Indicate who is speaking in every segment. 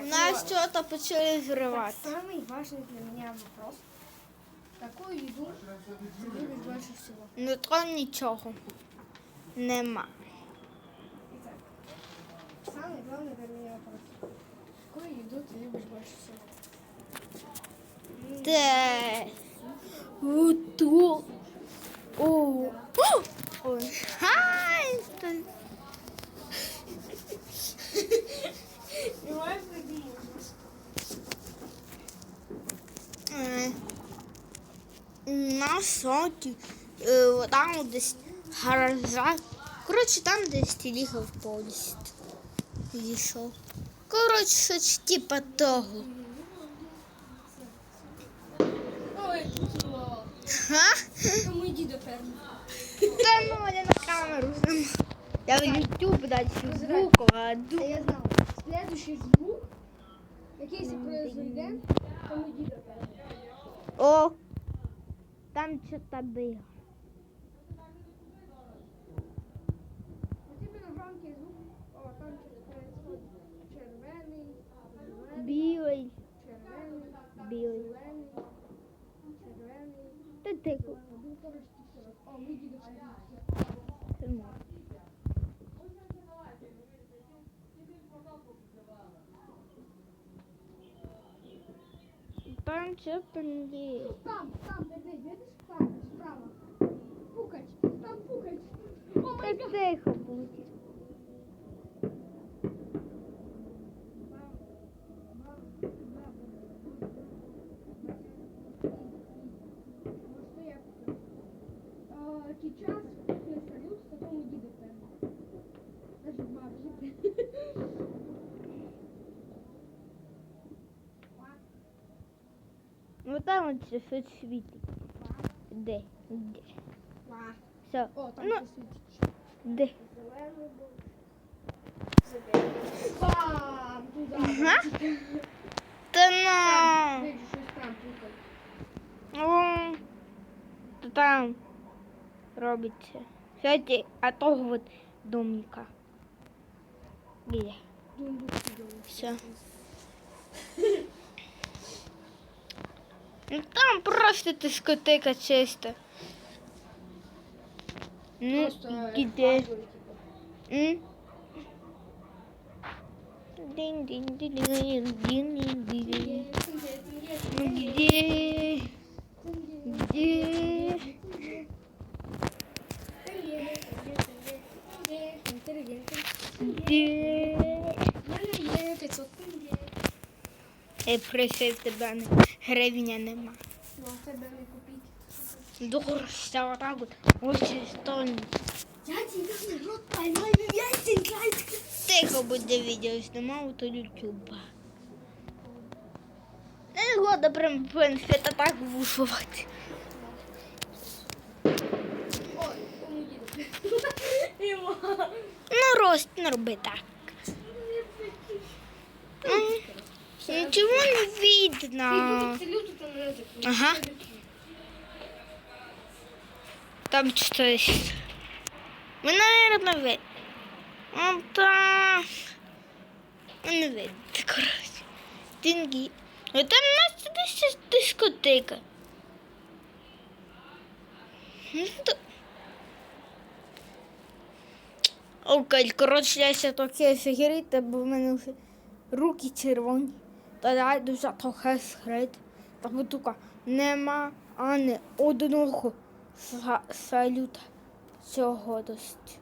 Speaker 1: Так,
Speaker 2: нас
Speaker 1: ну,
Speaker 2: что-то почали взрывать.
Speaker 1: Так, самый важный для меня вопрос. Какую еду ты любишь больше всего?
Speaker 2: Ну то нічого. Нема.
Speaker 1: Итак, самый главный для меня вопрос. Какую еду ты любишь больше всего? М,
Speaker 2: Де? Ото. О. О! Ой. На соті. е, Там десь гаража. Коротше, там десь телігав поїзд. Зійшов. Коротше, щось типа того.
Speaker 1: Ой, Тому йди до ферми.
Speaker 2: Та ну, я на камеру. Я в YouTube дать звук, а ду.
Speaker 1: я знал. Следующий звук, який се произведе, тому йди до ферми.
Speaker 2: О, там что-то было.
Speaker 1: От іменно громкий звук, о, там щось происходит. Червений, зелений,
Speaker 2: Білий,
Speaker 1: червений,
Speaker 2: білий.
Speaker 1: зелений, червений.
Speaker 2: Та тихо.
Speaker 1: Ну, коротше, тільки раз. О, ми йди до ферми.
Speaker 2: Там что-то есть.
Speaker 1: Там, там, бери, видиш, там, справа. Пукач, там пукач. О май
Speaker 2: Так
Speaker 1: гад.
Speaker 2: Тихо.
Speaker 1: А, Сейчас потом иди до. Даже бабжик.
Speaker 2: Ну там вот щось світить. Де? Де? Все.
Speaker 1: О, там
Speaker 2: Ну,
Speaker 1: світить.
Speaker 2: Де? Ага. Та
Speaker 1: Там,
Speaker 2: ну. то там робиться. Кстати, а того вот домика. Где? Все. Ну там просто дискотека чисто. Ну,
Speaker 1: Просто
Speaker 2: где?
Speaker 1: фазовий, типу.
Speaker 2: М? Дин-дин-дин-дин-дин-дин. Ну где? Где? Где? Я просив тебе не гривня нема. Дурся отак от. Ось стольні. Тихо буде відео знімав то ютуба. Не года прям в принципі так вушувати. Ну, рост не роби так. М, Нічого не видно. Ага. Там щось. Ми, наверное, видно. Ну, там. Не видно, коротше. Тінгі. Ну, у нас туди дискотека. Ну. Окей, коротше, я ще трохи фігірити, бо в мене вже руки червоні. Та дай дуже трохи скрити. Та тука нема ані одного са- салюта цього досить.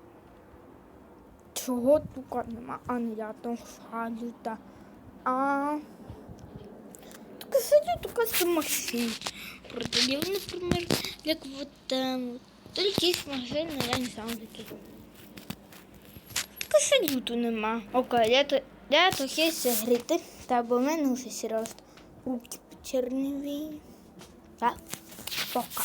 Speaker 2: Чого тука нема ані одного салюта. А тільки салют тільки з машин. Продаю, наприклад, як вот там. Тільки є машина, я не знаю такі. Тільки салюту нема. Окей, я, то, я трохи зігріти. Та бо в мене вже серйозно руки почерневі. Так, пока.